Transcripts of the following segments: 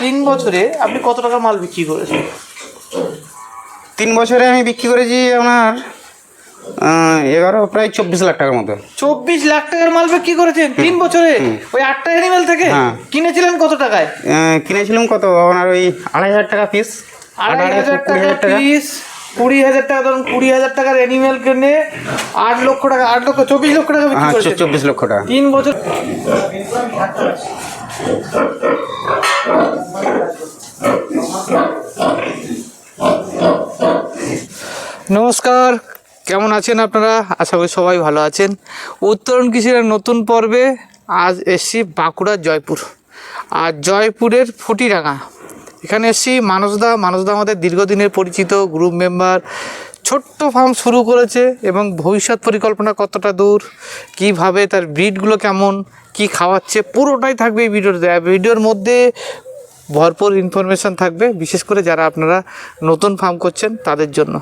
তিন বছরে আপনি কত টাকা মাল বিক্রি করেছেন? তিন বছরে আমি বিক্রি করেছি আপনার এগারো প্রায় চব্বিশ লাখ টাকার মতো। চব্বিশ লাখ টাকার মাল বিক্রি করেছেন তিন বছরে? ওই আটটা অ্যানিমেল থেকে? হ্যাঁ। কিনেছিলেন কত টাকায়? কিনেছিলাম কত? আপনার ওই আড়াই হাজার টাকা পিস আড়াই হাজার টাকা পিস কুড়ি হাজার টাকা ধরুন কুড়ি হাজার টাকার অ্যানিমেল কিনে আট লক্ষ টাকা আট লক্ষ চব্বিশ লক্ষ টাকা বিক্রি হ্যাঁ চব্বিশ লক্ষ টাকা। তিন বছর নমস্কার, কেমন আছেন আপনারা? আশা করি সবাই ভালো আছেন। উত্তরণ কৃষির নতুন পর্বে আজ এসছি বাঁকুড়া জয়পুর। আর জয়পুরের ফটিরাঙা এখানে এসছি মানসদা। মানসদা আমাদের দীর্ঘদিনের পরিচিত গ্রুপ মেম্বার ছোট্ট ফার্ম শুরু করেছে এবং ভবিষ্যৎ পরিকল্পনা কতটা দূর, কীভাবে তার ব্রিডগুলো কেমন, কি খাওয়াচ্ছে, পুরোটাই থাকবে এই ভিডিওতে ভিডিওর মধ্যে। ভরপুর ইনফরমেশান থাকবে, বিশেষ করে যারা আপনারা নতুন ফার্ম করছেন তাদের জন্য।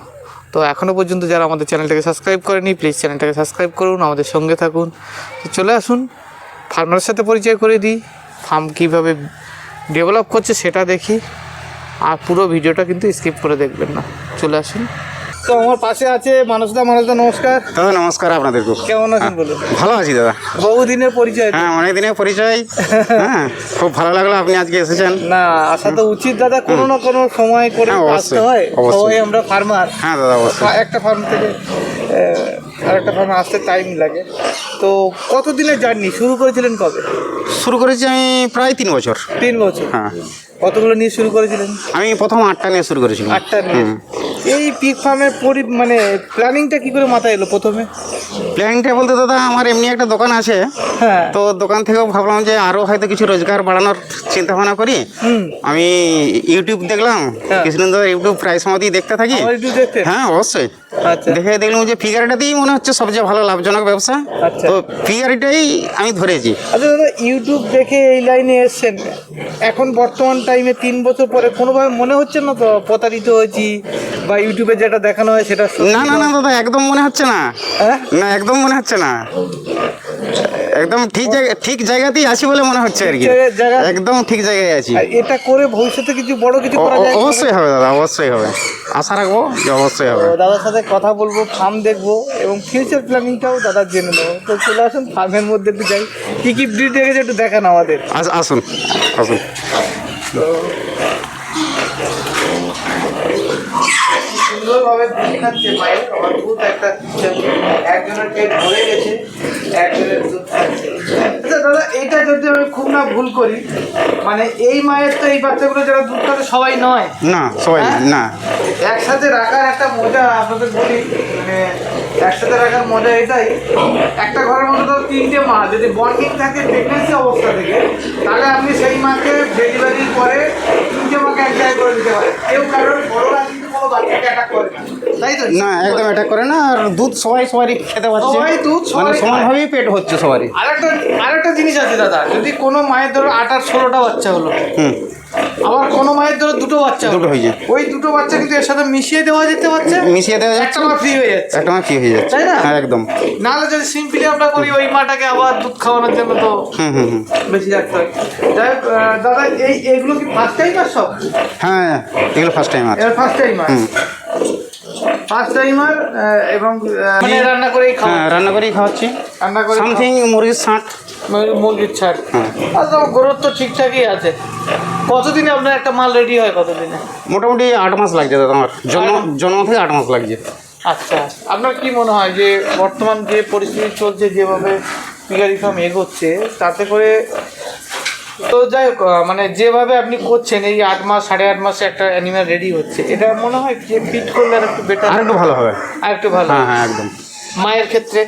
তো এখনও পর্যন্ত যারা আমাদের চ্যানেলটাকে সাবস্ক্রাইব করেনি প্লিজ চ্যানেলটাকে সাবস্ক্রাইব করুন, আমাদের সঙ্গে থাকুন। তো চলে আসুন ফার্মারের সাথে পরিচয় করে দিই ফার্ম কীভাবে ডেভেলপ করছে সেটা দেখি, আর পুরো ভিডিওটা কিন্তু স্কিপ করে দেখবেন না। চলে আসুন। তো আমার পাশে আছে মানুষদা মানুষদা নমস্কার। দাদা নমস্কার আপনাদেরকে কেমন আছেন বলুন? ভালো আছি দাদা। বহুদিনের পরিচয় হ্যাঁ অনেক দিনের পরিচয়। হ্যাঁ খুব ভালো লাগল আপনি আজকে এসেছেন। না আসা তো উচিত দাদা কোনো না কোনো সময় করে হ্যাঁ, আসতে হয়। সবাই আমরা ফার্মার হ্যাঁ দাদা অবশ্যই। একটা ফার্ম থেকে আরেকটা ফার্মে আসতে টাইম লাগে। তো কতদিনের জার্নি শুরু করেছিলেন কবে? শুরু করেছি আমি প্রায় তিন বছর। তিন বছর। হ্যাঁ। কতগুলো নিয়ে শুরু করেছিলেন? আমি প্রথম আটটা নিয়ে শুরু করেছিলাম। আটটা নিয়ে। এই পিক ফার্মের পরি মানে প্ল্যানিংটা কি করে মাথায় এলো প্রথমে? প্ল্যানিংটা বলতে দাদা আমার এমনি একটা দোকান আছে। হ্যাঁ। তো দোকান থেকেও ভাবলাম যে আরও হয়তো কিছু রোজগার বাড়ানোর চিন্তা ভাবনা করি আমি ইউটিউব দেখলাম হ্যাঁ। কৃষ্ণেন্দ্র ইউটিউব প্রায় সময়তেই দেখতে থাকি। হ্যাঁ অবশ্যই। আচ্ছা। দেখে দেখলাম যে ফিগারটাতেই মনে হচ্ছে সবচেয়ে ভালো লাভজনক ব্যবসা। আচ্ছা। তো ফিগারটাই আমি ধরেছি। আচ্ছা দাদা ইউটিউব দেখে এই লাইনে এসছেন। এখন বর্তমান টাইমে তিন বছর পরে কোনোভাবে মনে হচ্ছে না তো প্রতারিত হয়েছি? বা ইউটিউবে যেটা দেখানো হয় সেটা না না না দাদা একদম মনে হচ্ছে না। হ্যাঁ? না একদম মনে হচ্ছে না। একদম ঠিক জায়গা ঠিক জায়গাতেই আছি বলে মনে হচ্ছে আর কি। একদম ঠিক জায়গায় আছি। এটা করে ভবিষ্যতে কিছু বড় কিছু করা যায় অবশ্যই হবে দাদা অবশ্যই হবে। আশা রাখব যে অবশ্যই হবে। দাদার সাথে কথা বলব ফার্ম দেখব এবং ফিউচার প্ল্যানিংটাও দাদা জেনে নেব। তো চলে আসুন ফার্মের মধ্যে একটু যাই। কী কী ব্রিড রেখেছে একটু দেখান আমাদের। আস- আসুন আসুন। সুন্দরভাবে দুধ খাচ্ছে মায়ের। অদ্ভুত একটা একজনের পেট ভরে গেছে একজনের দুধ খাচ্ছে। আচ্ছা দাদা এইটা যদি আমি খুব না ভুল করি মানে এই মায়ের তো এই বাচ্চাগুলো যারা দুধ খাচ্ছে সবাই নয়। না সবাই হ্যাঁ? না। একসাথে রাখার একটা মজা আপনাদের বলি মানে একসাথে রাখার মজা এটাই। একটা ঘরের মধ্যে ধরো তিনটে মা যদি বন্ডিং থাকে প্রেগনেন্সি অবস্থা থেকে তাহলে আপনি সেই মাকে ডেলিভারির পরে তিনটে মাকে এক জায়গায় করে দিতে পারেন। কেউ কারোর বড়রা তাই তো? না একদম অ্যাটাক করে না আর দুধ সবাই সবারই খেতে পাচ্ছে। সবাই দুধ মানে সবাই সমানভাবেই পেট হচ্ছে সবারই। আরেকটা আরেকটা জিনিস আছে দাদা যদি কোনো মায়ের ধরো আট আট ষোলোটা বাচ্চা হলো হুম। আবার কোনো মায়ের ধরো দুটো বাচ্চা দুটো হয়ে যায়। ওই দুটো বাচ্চা কিন্তু এর সাথে মিশিয়ে দেওয়া যেতে পারছে মিশিয়ে দেওয়া যাচ্ছে একটা মা ফ্রি হয়ে যাচ্ছে। একটা মাস কি হয়ে যাচ্ছে। তাই না? হ্যাঁ একদম। নাহলে যদি সিম্পলি আমরা করি ওই মাটাকে আবার দুধ খাওয়ানোর জন্য তো হুম হুম বেশি রাখতে হয়। যাই দাদা এই এইগুলো কি ফার্স্ট টাইম আর সব? হ্যাঁ এগুলো ফার্স্ট টাইম এবার ফার্স্ট টাইম আর। ফার্স্ট টাইমার এবং আহ, মানে রান্না করেই খাওয়া হ্যাঁ রান্না করেই খাওয়াচ্ছি। রান্না করে সামথিং মুরগির ষাট। খাওয়া- মুরগির ছাড়। আর গ্রোথ তো ঠিকঠাকই আছে। কতদিনে আপনার একটা মাল রেডি হয় কতদিনে? মোটামুটি আট মাস লাগছে দাদা আমার। জন্ম জন্ম থেকে আট মাস লাগছে। আচ্ছা। আপনার কি মনে হয় যে বর্তমান যে পরিস্থিতি চলছে যেভাবে পিগারি ফার্ম এগোচ্ছে তাতে করে তো যাই হোক মানে যেভাবে আপনি করছেন এই আট মাস সাড়ে আট মাসে একটা অ্যানিমাল রেডি হচ্ছে এটা মনে হয় যে ফিট করলে আর একটু বেটার আর একটু ভালো হবে। আর একটু ভালো হ্যাঁ হ্যাঁ একদম। মায়ের ক্ষেত্রে?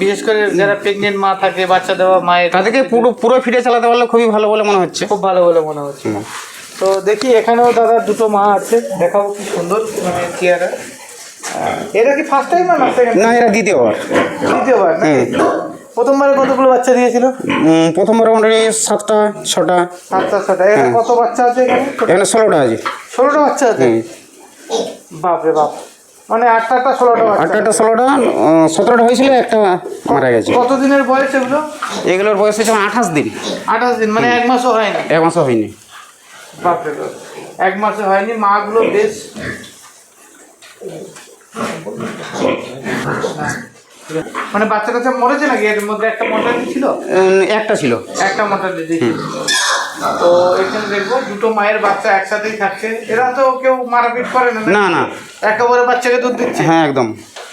বিশেষ করে যারা প্রেগনেন্ট মা থাকে বাচ্চা দেওয়া মায়ের তাদেরকে পুরো পুরো ফিরে চালাতে পারলে খুবই ভালো বলে মনে হচ্ছে। খুব ভালো বলে মনে হচ্ছে। তো দেখি এখানেও দাদা দুটো মা আছে। দেখাবো কি সুন্দর মানে চেয়ারা এটা কি ফার্স্ট টাইম না সেকেন্ড না এরা দ্বিতীয়বার। দ্বিতীয়বার প্রথমবারে কতগুলো বাচ্চা দিয়েছিল প্রথমবার মোটামুটি সাতটা ছটা। সাতটা ছটা। এখানে কত বাচ্চা আছে এখানে? এখানে ষোলোটা আছে। ষোলোটা বাচ্চা আছে? হুম। বাপ রে বাপ। মানে আটটা আটটা ষোলোটা বাচ্চা। আটটা ষোলোটা সতেরোটা হয়েছিল একটা মারা গেছে। কত দিনের বয়স এগুলো? এগুলোর বয়স আঠাশ দিন। আঠাশ দিন মানে এক মাসও হয়নি এক মাসও হয়নি। বাপরে এক মাসে হয়নি মাগুলো বেশ। মানে বাচ্চা কাচ্চা মরেছে নাকি? এর মধ্যে একটা মর্টালিটি ছিল? একটা ছিল। একটা মর্টালিটি তো এখানে দেখব দুটো মায়ের বাচ্চা একসাথেই থাকছে। এরা তো কেউ মারাপিট করে না না না। একেবারে বাচ্চাকে দুধ দিচ্ছে? হ্যাঁ একদম।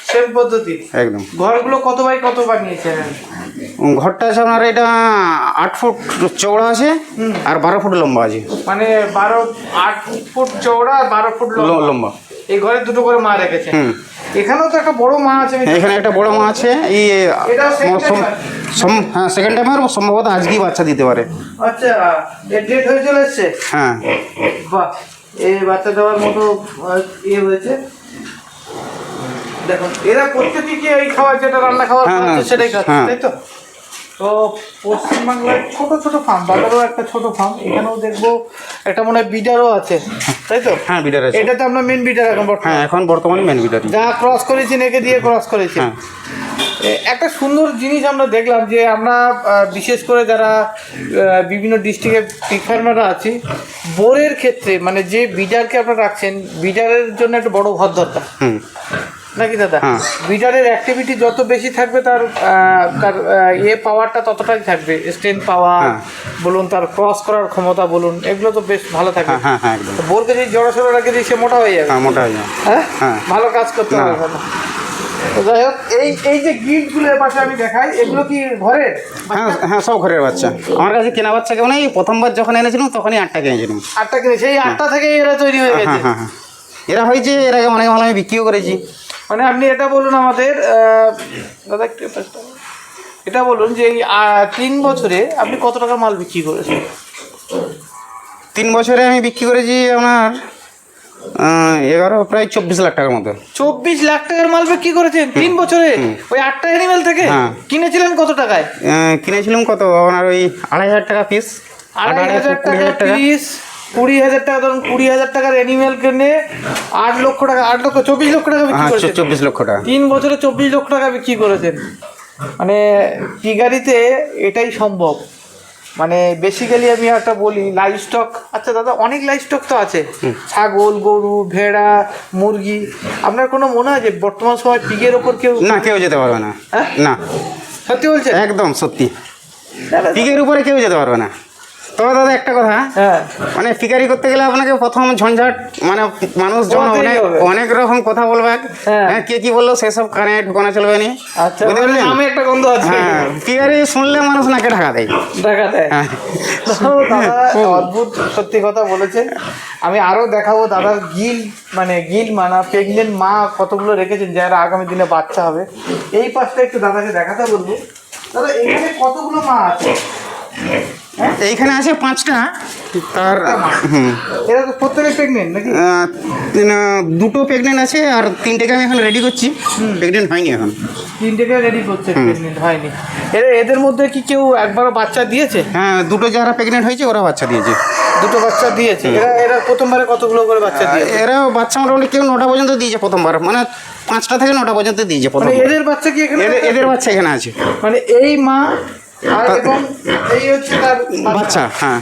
সেম পদ্ধতি? একদম। ঘরগুলো কত বাই কত বানিয়েছে? ঘরটা আছে আপনার এটা আট ফুট চৌড়া আছে আর বারো ফুট লম্বা আছে। মানে বারো আট ফুট চৌড়া আর বারো ফুট লম্বা। এই ঘরে দুটো করে মা রেখেছে। এখানেও তো একটা বড় মা আছে। এখানে একটা বড় মা আছে। এই এটাও second সম- timer? সম- হ্যাঁ সেকেন্ড টাইমের সম্ভবত আজকেই বাচ্চা দিতে পারে। আচ্ছা ডেট হয়ে চলে এসছে? হ্যাঁ। বাহ এই বাচ্চা দেওয়ার মতো ইয়ে হয়েছে। দেখুন এরা প্রত্যেকই কি এই খাওয়া যেটা রান্না খাওয়ার হ্যাঁ, হ্যাঁ, সেটাই খাচ্ছে হ্যাঁ। তাই তো? তো পশ্চিমবাংলায় ছোট ছোট ফার্ম বাজারেও একটা ছোট ফার্ম এখানেও দেখব একটা মনে হয় বিডারও আছে তাই তো? হ্যাঁ বিডার আছে। এটা তো আপনার মেন বিডার এখন হ্যাঁ এখন বর্তমানে মেন বিডারই। যা ক্রস করেছেন একে দিয়ে ক্রস করেছেন হ্যাঁ। একটা সুন্দর জিনিস আমরা দেখলাম যে আমরা বিশেষ করে যারা বিভিন্ন ডিস্ট্রিক্টের পিক ফার্মাররা আছি বোরের ক্ষেত্রে মানে যে বিডারকে আপনারা রাখছেন বিডারের জন্য একটা বড় ঘর দরকার। হুম। নাকি দাদা। বিডারের অ্যাক্টিভিটি যত বেশি থাকবে তার তার ইয়ে পাওয়ারটা ততটাই থাকবে। স্ট্রেন পাওয়ার হ্যাঁ। বলুন তার ক্রস করার ক্ষমতা বলুন এগুলো তো বেশ ভালো থাকবে। হ্যাঁ হ্যাঁ বোরকে যদি জড়াসড়ো রাখে দিই সে মোটা হয়ে যাবে? হ্যাঁ মোটা হয়ে যাবে। হ্যাঁ। ভালো কাজ করতে না। ভালো তো যাই হোক এই এই যে গিফটগুলো এর পাশে আমি দেখাই এগুলো কি ঘরের? হ্যাঁ হ্যাঁ সব ঘরের বাচ্চা। আমার কাছে কেনা বাচ্চা কেউ নেই। প্রথমবার যখন এনেছিলাম তখনই আটটা কিনেছিলাম। আটটা কিনে সেই আটটা থেকে এরা তৈরি হয়ে গেছে। হ্যাঁ হ্যাঁ। হ্যাঁ এরা হয়েছে এর আগে অনেক ভালো আমি বিক্রিও করেছি। মানে আপনি এটা বলুন আমাদের দাদা একটু এটা বলুন যে এই তিন বছরে আপনি কত টাকা মাল বিক্রি করেছেন? তিন বছরে আমি বিক্রি করেছি আপনার এগারো প্রায় চব্বিশ লাখ টাকার মতো। চব্বিশ লাখ টাকার মাল বিক্রি করেছেন তিন বছরে? ওই আটটা অ্যানিমেল থেকে? হ্যাঁ। কিনেছিলেন কত টাকায়? কিনেছিলাম কত? আপনার ওই আড়াই হাজার টাকা পিস আড়াই হাজার টাকা পিস কুড়ি হাজার টাকা ধরুন কুড়ি হাজার টাকার অ্যানিমেল কিনে আট লক্ষ টাকা আট লক্ষ চব্বিশ লক্ষ টাকা বিক্রি হ্যাঁ করেছেন। চব্বিশ লক্ষ টাকা। তিন বছরে চব্বিশ লক্ষ টাকা বিক্রি করেছেন। মানে পিগারিতে এটাই সম্ভব। মানে বেসিক্যালি আমি একটা বলি লাইভ স্টক আচ্ছা দাদা অনেক লাইভ স্টক তো আছে। ছাগল গরু ভেড়া মুরগি আপনার কোনো মনে হয় যে বর্তমান সময় পিগের ওপর কেউ না কেউ যেতে পারবে না। হ্যাঁ? না। সত্যি বলছেন? একদম সত্যি। পিকের উপরে কেউ যেতে পারবে না। তবে দাদা একটা কথা। হ্যাঁ। মানে ফিকারি করতে গেলে আপনাকে প্রথম ঝঞ্ঝাট মানে মানুষ পোহাতেই অনেক অনেক রকম কথা বলবে। হ্যাঁ। হ্যাঁ, কে কি বলল সেসব কানে ঢুকানো চলবে না। আচ্ছা মানে? আমি একটা গন্ধ আছে। ফিকারি শুনলে মানুষ নাকে ঢাকা দেয়। দেখা দেয়। অদ্ভুত সত্যি কথা বলেছেন আমি আরও দেখাবো দাদার গিল মানে গিল মানা প্রেগনেন্ট মা কতগুলো রেখেছেন যারা আগামী দিনে বাচ্চা হবে। এই পাশটা একটু দাদাকে দেখাতে বলব। দাদা এখানে কতগুলো মা আছে? এইখানে আছে পাঁচটা। আর হুম। এরা তো প্রত্যেকে প্রেগনেন্ট নাকি? দুটো প্রেগনেন্ট আছে আর তিনটেকে আমি এখন রেডি করছি। প্রেগনেন্ট হয়নি এখন। তিনটেকে রেডি করছে প্রেগনেন্ট হয়নি। এরা এদের মধ্যে কি কেউ একবারও বাচ্চা দিয়েছে? হ্যাঁ দুটো যারা প্রেগনেন্ট হয়েছে ওরা বাচ্চা দিয়েছে। দুটো বাচ্চা দিয়েছে। এরা এরা প্রথমবারে কতগুলো করে বাচ্চা দিয়েছে? এরা বাচ্চা মোটামুটি কেউ নটা পর্যন্ত দিয়েছে প্রথমবার। মানে পাঁচটা থেকে নটা পর্যন্ত দিয়েছে প্রথম মানে এদের বাচ্চা কি এখানে এদের বাচ্চা এখানে আছে। মানে এই মা আর এবং এই হচ্ছে তার বাচ্চা। হ্যাঁ।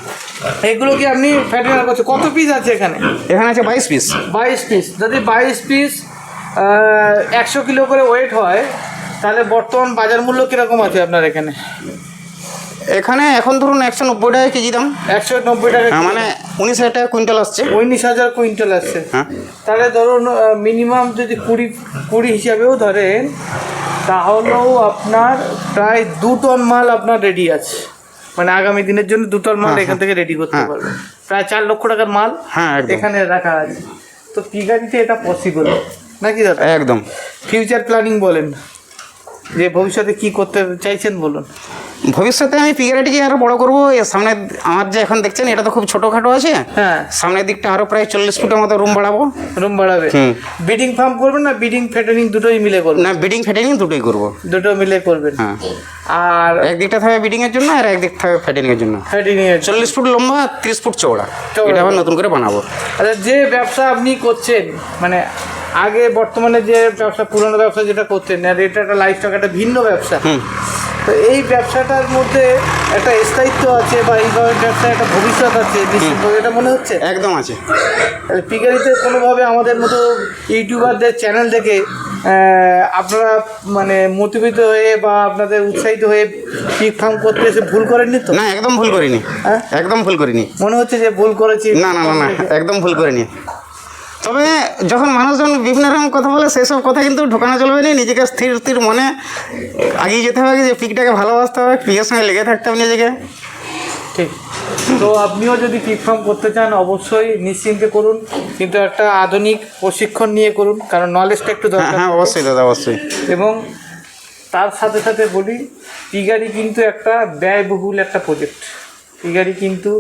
এগুলো কি আপনি ফ্যাটেনার করছে কত পিস আছে এখানে? এখানে আছে বাইশ পিস বাইশ পিস যদি বাইশ পিস একশো কিলো করে ওয়েট হয় তাহলে বর্তমান বাজার মূল্য কীরকম আছে আপনার এখানে? এখানে এখন ধরুন একশো নব্বই টাকা কেজি দাম। একশো নব্বই টাকা হ্যাঁ, মানে উনিশ হাজার টাকা কুইন্টাল আসছে। উনিশ হাজার কুইন্টাল আসছে। হ্যাঁ। তাহলে ধরুন মিনিমাম যদি কুড়ি কুড়ি হিসাবেও ধরেন তাহলেও আপনার প্রায় দু টন মাল আপনার রেডি আছে। মানে আগামী দিনের জন্য দু টন মাল হ্যাঁ, এখান থেকে রেডি করতে পারবেন। পারবে প্রায় চার লক্ষ টাকার মাল হ্যাঁ এখানে রাখা আছে। তো পিগারিতে এটা পসিবল নাকি দাদা? একদম। ফিউচার প্ল্যানিং বলেন। যে ভবিষ্যতে কি করতে চাইছেন বলুন। ভবিষ্যতে আমি পিগারাটিকে আরও বড় করব। সামনে আমার যে এখন দেখছেন এটা তো খুব ছোটোখাটো আছে। হ্যাঁ। সামনের দিকটা আরও প্রায় চল্লিশ ফুটের মতো রুম বাড়াবো। রুম বাড়াবে। বিডিং ফার্ম করবেন না বিডিং ফ্যাটেনিং দুটোই মিলে করবেন? না বিডিং ফ্যাটেনিং দুটোই করব। দুটো মিলে করবেন। হ্যাঁ। আর একদিকটা থাকবে বিডিং এর জন্য আর একদিক থাকবে ফ্যাটেনিং এর জন্য। ফ্যাটেনিং এর চল্লিশ ফুট লম্বা তিরিশ ফুট চওড়া। এটা আবার নতুন করে বানাবো। আচ্ছা যে ব্যবসা আপনি করছেন মানে আগে বর্তমানে যে ব্যবসা পুরনো ব্যবসা যেটা করতেন আর এটা একটা লাইফ স্টক একটা ভিন্ন ব্যবসা। তো এই ব্যবসাটার মধ্যে একটা স্থায়িত্ব আছে বা এই ব্যবসায় একটা ভবিষ্যৎ আছে এটা মনে হচ্ছে? একদম আছে। পিকারিতে কোনোভাবে আমাদের মতো ইউটিউবারদের চ্যানেল দেখে আপনারা মানে মোটিভেট হয়ে বা আপনাদের উৎসাহিত হয়ে পিক ফার্ম করতে এসে ভুল করেননি তো? না একদম ভুল করিনি। হ্যাঁ? একদম ভুল করিনি। মনে হচ্ছে যে ভুল করেছি। না না না না একদম ভুল করিনি। তবে যখন মানুষজন বিভিন্ন রকম কথা বলে সেসব কথা কিন্তু ঢোকানো চলবে না। নিজেকে স্থির স্থির মনে আগিয়ে যেতে হবে যে পিকটাকে ভালোবাসতে হবে পিকের সঙ্গে লেগে থাকতে হবে নিজেকে। ঠিক। তো আপনিও যদি পিক ফার্ম করতে চান অবশ্যই নিশ্চিন্তে করুন। কিন্তু একটা আধুনিক প্রশিক্ষণ নিয়ে করুন কারণ নলেজটা একটু হ্যাঁ দরকার। হ্যাঁ অবশ্যই দাদা অবশ্যই। এবং তার সাথে সাথে বলি পিগারি কিন্তু একটা ব্যয়বহুল একটা প্রজেক্ট পিগারি কিন্তু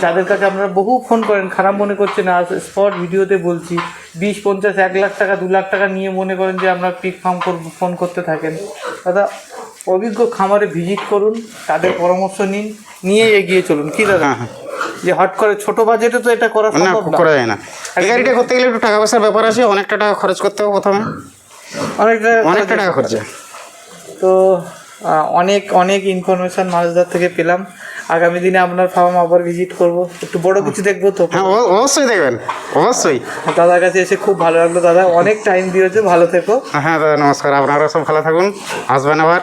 যাদের কাছে আপনারা বহু ফোন করেন খারাপ মনে করছেন আর স্পট ভিডিওতে বলছি বিশ পঞ্চাশ এক লাখ টাকা দু লাখ টাকা নিয়ে মনে করেন যে আমরা পিক ফার্ম করব ফোন করতে থাকেন। দাদা অভিজ্ঞ খামারে ভিজিট করুন তাদের পরামর্শ নিন নিয়ে এগিয়ে চলুন। কি দাদা? হ্যাঁ হ্যাঁ। যে হট করে ছোট বাজেটে তো এটা করা না সম্ভব না। করা যায় না। গাড়িটা করতে গেলে একটু টাকা পয়সার ব্যাপার আছে অনেকটা টাকা খরচ করতে হবে প্রথমে। অনেকটা অনেকটা টাকা খরচা। তো অনেক অনেক ইনফরমেশন মাছদার থেকে পেলাম। আগামী দিনে আপনার ফার্ম আবার ভিজিট করব। একটু বড় কিছু দেখব তো? হ্যাঁ অবশ্যই দেখবেন। অবশ্যই। দাদার কাছে এসে খুব ভালো লাগল দাদা। অনেক টাইম দিয়েছে ভালো থেকো। হ্যাঁ দাদা নমস্কার। আপনারা সব ভালো থাকুন। আসবেন আবার।